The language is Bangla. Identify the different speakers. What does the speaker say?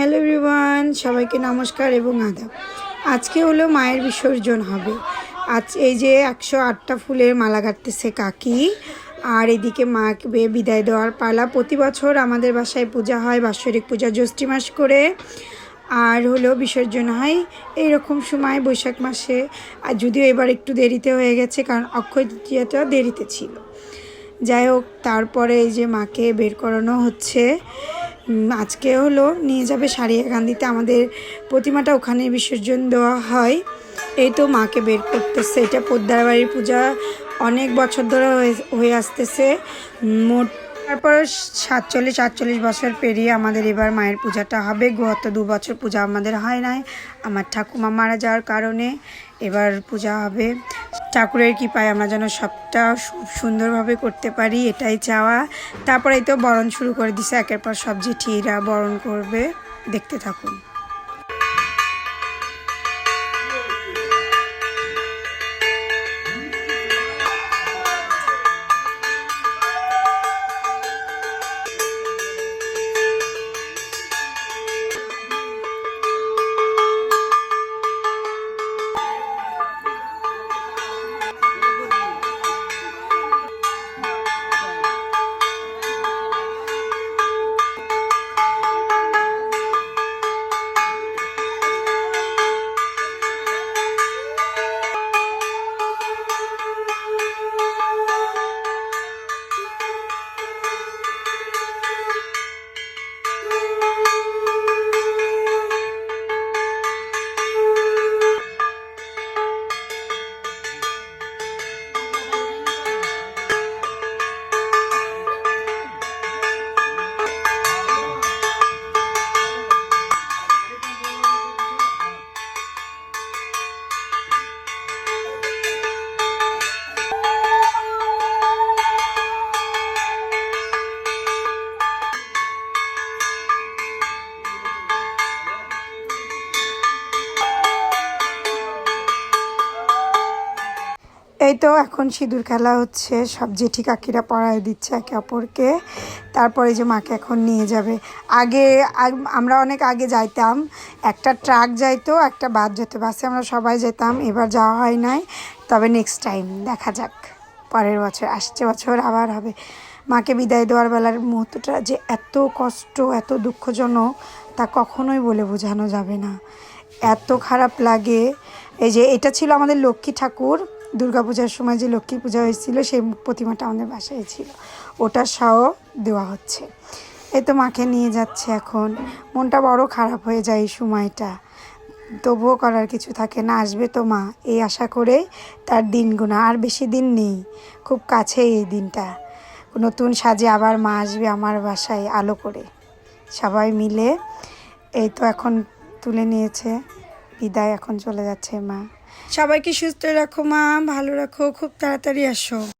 Speaker 1: হ্যালো এভরিওয়ান, সবাইকে নমস্কার এবং আদাব। আজকে হলো মায়ের বিসর্জন হবে। আজ এই যে একশো আটটা ফুলের মালা কাটতেছে কাকি, আর এদিকে মাকে বিদায় দেওয়ার পালা। প্রতি বছর আমাদের বাসায় পূজা হয়, বাৎসরিক পূজা, জ্যৈষ্ঠী মাস করে। আর হলো বিসর্জন হয় এইরকম সময় বৈশাখ মাসে। আর যদিও এবার একটু দেরিতে হয়ে গেছে, কারণ অক্ষয় তৃতীয়াটা দেরিতে ছিল। যাই হোক, তারপরে এই যে মাকে বের করানো হচ্ছে। আজকে হলো নিয়ে যাবে সারিয়াকান্দিতে আমাদের প্রতিমাটা ওখানে বিসর্জন দেওয়া হয়। এই তো মাকে বের করতেছে। এটা পোদ্দার বাড়ির পূজা। অনেক বছর ধরে হয়ে- হয়ে আসতেছে। মোট তারপর সাতচল্লিশ, আটচল্লিশ বছর পেরিয়ে আমাদের এবার মায়ের পূজাটা হবে। গত দু বছর পূজা আমাদের হয় নাই। আমার ঠাকুমা মারা যাওয়ার কারণে এবার পূজা হবে। ঠাকুরের কৃপায় আমরা যেন সবটা সুন্দরভাবে করতে পারি, এটাই চাওয়া। তারপরে তো বরণ শুরু করে দিছে, একের পর সবজি জেঠিরা বরণ করবে। দেখতে থাকুন। এই তো এখন সিঁদুর খেলা হচ্ছে। সব জেঠি কাকিরা পড়ায় দিচ্ছে একে অপরকে। তারপরে যে মাকে এখন নিয়ে যাবে। আগে আমরা অনেক আগে যাইতাম। একটা ট্রাক যাইতো, একটা বাস যেত। বাসে আমরা সবাই যেতাম। এবার যাওয়া হয় নাই। তবে নেক্সট টাইম দেখা যাক। পরের বছর, আসছে বছর আবার হবে। মাকে বিদায় দেওয়ার বেলার মুহূর্তটা যে এত কষ্ট, এত দুঃখজনক, তা কখনোই বলে বোঝানো যাবে না। এত খারাপ লাগে। এই যে এটা ছিল আমাদের লক্ষ্মী ঠাকুর। দুর্গাপূজার সময় যে লক্ষ্মী পূজা হয়েছিল, সেই প্রতিমাটা আমাদের বাসায় ছিল। ওটা সহ দেওয়া হচ্ছে। এই তো মাকে নিয়ে যাচ্ছে এখন। মনটা বড় খারাপ হয়ে যায় এই সময়টা। তবুও করার কিছু থাকে না, আসবে তো মা। এই আশা করে তার দিনগুলো আর বেশি দিন নেই, খুব কাছে এই দিনটা। নতুন সাজে আবার মা আসবে আমার বাসায় আলো করে। সবাই মিলে এই তো এখন তুলে নিয়েছে। বিদায় এখন চলে যাচ্ছে মা। সবাইকে সুস্থ রাখো মা। ভালো রাখো। খুব তাড়াতাড়ি আসো।